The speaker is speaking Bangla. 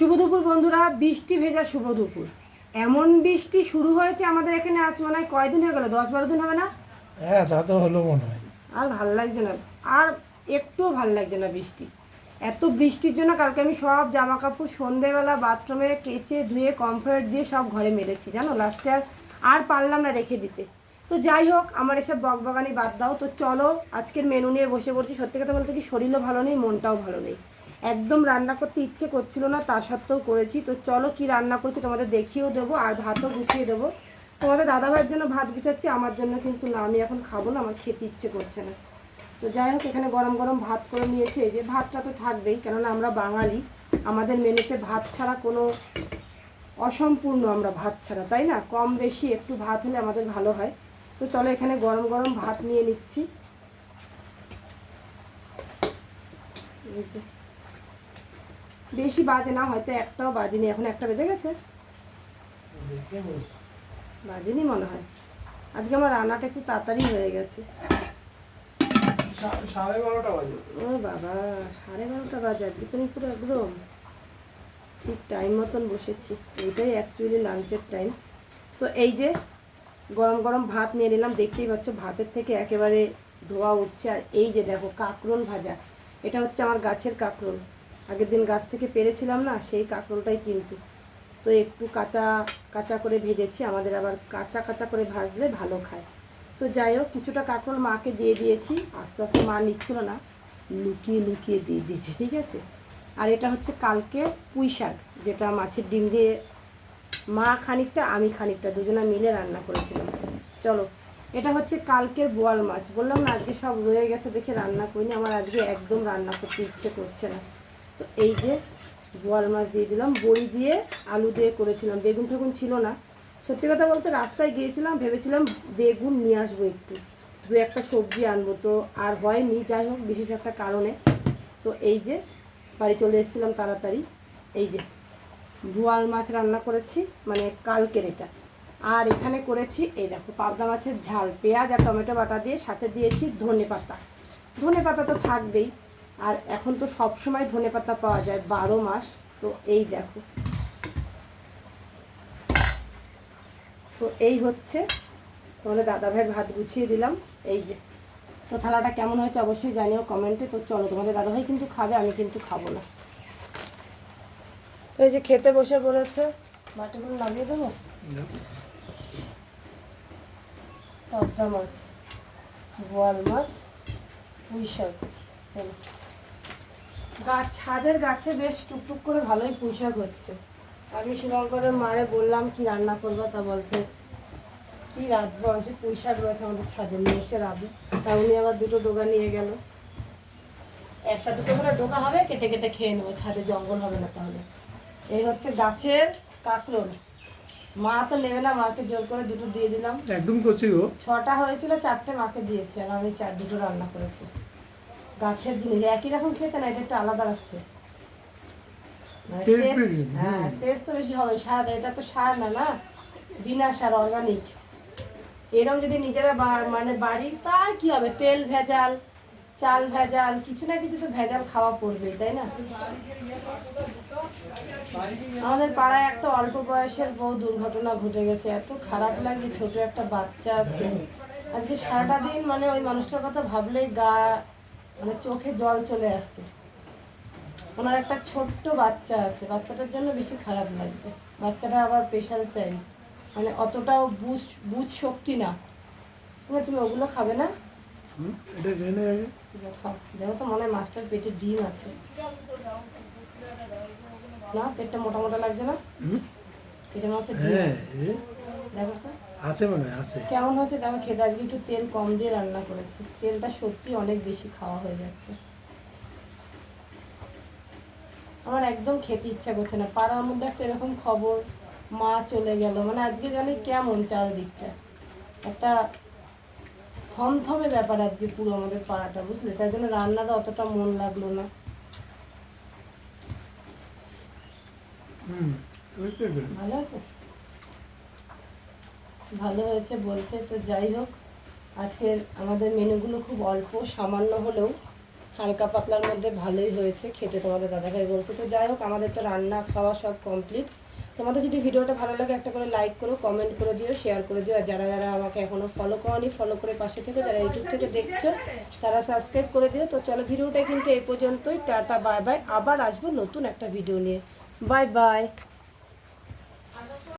শুভ দুপুর বন্ধুরা বৃষ্টি ভেজা শুভ দুপুর। এমন বৃষ্টি শুরু হয়েছে আমাদের এখানে আজ মনে হয় কয়দিন হয়ে গেল? দশ বারো দিন হবে না? হ্যাঁ তা তো হলো মনে হয়। আর ভালো লাগছে না। আর একটুও ভালো লাগছে না বৃষ্টি। এত বৃষ্টির জন্য কালকে আমি সব জামা কাপড় সন্ধেবেলা বাথরুমে কেচে ধুয়ে কমফোর্ট দিয়ে সব ঘরে মেরেছি জানো? লাস্টে আর আর পারলাম না রেখে দিতে। তো যাই হোক আমার এসব বকবগানি বাদ দাও। তো চলো আজকের মেনু নিয়ে বসে পড়ছি। সত্যি কথা বলতে কি শরীরও ভালো নেই মনটাও ভালো নেই। একদম রান্না করতে ইচ্ছে করছিল না, তা সত্ত্বেও করেছি। তো চলো কি রান্না করছি তোমাদের দেখিয়েও দেবো আর ভাতও গুছিয়ে দেবো। তোমাদের দাদাভাইয়ের জন্য ভাত গুছাচ্ছি, আমার জন্য কিন্তু না, আমি এখন খাব না, আমার খেতে ইচ্ছে করছে না। তো যাই হোক, এখানে গরম গরম ভাত করে নিয়েছে, এই যে ভাতটা তো থাকবেই, কেননা আমরা বাঙালি, আমাদের মেনুতে ভাত ছাড়া কোনো অসম্পূর্ণ আমরা ভাত ছাড়া, তাই না? কম বেশি একটু ভাত হলে আমাদের ভালো হয়। তো চলো এখানে গরম গরম ভাত নিয়ে নিচ্ছি। এই যে। বেশি বাজে না হয়তো একটাও বাজেনি এখন একটা বেজে গেছে। বাজেনি মনে হয়। আজকে আমার রান্নাটা একটু তাড়াতাড়ি হয়ে গেছে। সাড়ে বারোটা বাজে। ও বাবা সাড়ে বারোটা বাজে আজকে তো আমি পুরো একদম ঠিক টাইম মতন বসেছি। এইটাই অ্যাকচুয়ালি লাঞ্চের টাইম তো এই যে গরম গরম ভাত নিয়ে নিলাম দেখতেই পাচ্ছ ভাতের থেকে একেবারে ধোয়া উঠছে। আর এই যে দেখো কাঁকরোল ভাজা এটা হচ্ছে আমার গাছের কাঁকরোল। আগের দিন গাছ থেকে পেরেছিলাম না, সেই কাঁকরোলটাই কিন্তু। তো একটু কাঁচা কাঁচা করে ভেজেছি, আমাদের আবার কাঁচা কাঁচা করে ভাজলে ভালো খায়। তো যাই হোক, কিছুটা কাঁকরোল মাকে দিয়ে দিয়েছি, আস্তে আস্তে মা নিচ্ছিল না, লুকিয়ে লুকিয়ে দিয়ে দিয়েছি, ঠিক আছে? আর এটা হচ্ছে কালকে পুঁই শাক, যেটা মাছের ডিম দিয়ে মা খানিকটা, আমি খানিকটা, দুজনে মিলে রান্না করেছিলাম। চলো, এটা হচ্ছে কালকের বোয়াল মাছ। বললাম না, আজকে সব রয়ে গেছে দেখে রান্না করিনি, আমার আজকে একদম রান্না করতে ইচ্ছে করছে না। তো এই যে বোয়াল মাছ দিয়ে দিলাম, বড়ি দিয়ে আলু দিয়ে করেছিলাম, বেগুন ঠেগুন ছিল না। সত্যি কথা বলতে রাস্তায় গিয়েছিলাম, ভেবেছিলাম বেগুন নিয়ে আসব একটু, দু একটা সবজি আনব তো আর হয়নি, যাই হোক, বিশেষ একটা কারণে। তো এই যে বাড়ি চলে এসেছিলাম তাড়াতাড়ি, এই যে বোয়াল মাছ রান্না করেছি মানে কালকের এটা। আর এখানে করেছি, এই দেখো, পাবদা মাছের ঝাল, পেঁয়াজ আর টমেটো বাটা দিয়ে, সাথে দিয়েছি ধনে পাতা। ধনে পাতা তো থাকবেই আর এখন তো সব সময় ধনে পাতা পাওয়া যায় বারো মাস। তো এই দেখো। তো এই হচ্ছে তোমাদের দাদা ভাইয়ের ভাত গুছিয়ে দিলাম। এই যে। তো থালাটা কেমন হয়েছে অবশ্যই জানিও কমেন্টে। তো চলো তোমাদের দাদা ভাই কিন্তু খাবে আমি কিন্তু খাব না। তো এই যে খেতে বসে বলেছে মাটিগুলো নামিয়ে দেবো? পাবদা মাছ বোয়াল মাছ পুঁই শাক। চলো। গাছ ছাদের গাছে বেশ টুকটুক করে ভালোই পুঁই শাক হচ্ছে। আমি শুভঙ্করের মারে বললাম কি রান্না করব? তা বলছে কি রাঁধবো? আছে পুঁই শাক রয়েছে আমাদের ছাদে নিয়ে এসে রাঁধবো। তা উনি আবার দুটো ডোকা নিয়ে গেল। একটা দুটো করে ডোকা হবে কেটে কেটে খেয়ে নেব ছাদে জঙ্গল হবে না তাহলে। এই হচ্ছে গাছের কাঁকরোল। মা তো নেবে না মাকে জোর করে দুটো দিয়ে দিলাম। একদম করছি গো। ছটা হয়েছিল চারটে মাকে দিয়েছি আর আমি চার দুটো রান্না করেছি। গাছের জিনিস একই রকম খেতে না এটা একটু আলাদা লাগছে। মানে হ্যাঁ টেস্ট তো বেশি হবে সার এটা তো সার না না? বিনা সার অর্গানিক এরকম যদি নিজেরা মানে বাড়ি তাই কি হবে? তেল ভেজাল চাল ভেজাল কিছু না কিছু তো ভেজাল খাওয়া পড়বেই তাই না? আমাদের পাড়ায় একটা অল্প বয়সের বউ দুর্ঘটনা ঘটে গেছে এত খারাপ লাগে ছোট একটা বাচ্চা আছে। আজকে সারাটা দিন মানে ওই মানুষটার কথা ভাবলেই গা মানে চোখে জল চলে আসছে। ওনার একটা ছোট্ট বাচ্চা আছে বাচ্চাটার জন্য বেশি খারাপ লাগছে। বাচ্চাটা আবার স্পেশাল চাই মানে অতটাও বুঝ বুঝ শক্তি না। মানে তুমি ওগুলো খাবে না? এটা আগে। দেখো তো মনে হয় মাছটার পেটে ডিম আছে। না পেটটা মোটা মোটা লাগছে না? পেটের মাছের ডিম হ্যাঁ দেখো তো। আছে মনে হয় আছে। কেমন হচ্ছে আমি খেতে? আজকে একটু তেল কম দিয়ে রান্না করেছি। তেলটা সত্যি অনেক বেশি খাওয়া হয়ে যাচ্ছে। আমার একদম খেতে ইচ্ছা করছে না। পাড়ার মধ্যে একটা এরকম খবর মা চলে গেল। মানে আজকে জানি কেমন চারদিকটা। একটা থমথমে ব্যাপার আজকে পুরো আমাদের পাড়াটা বুঝলে? তাই জন্য রান্নাটা অতটা মন লাগল না। ভালো আছে? ভালো হয়েছে, বলছে, তো যাই হোক। আজকের আমাদের মেনুগুলো খুব অল্প, সামান্য হলেও হালকা পাতলার মধ্যে ভালোই হয়েছে, খেতে তোমাদের দাদাভাই বলছে। তো যাই হোক, আমাদের তো রান্না, খাওয়া সব কমপ্লিট তোমাদের যদি ভিডিওটা ভালো লাগে, একটা করে লাইক করো কমেন্ট করে দিও শেয়ার করে দিও। আর যারা যারা আমাকে এখনও ফলো করনি ফলো করে পাশে থেকে যারা ইউটিউব থেকে দেখছ, তারা সাবস্ক্রাইব করে দিও। তো চলো ভিডিওটা কিন্তু এই পর্যন্তই। টাটা বাই বাই আবার আসব নতুন একটা ভিডিও নিয়ে। Bye bye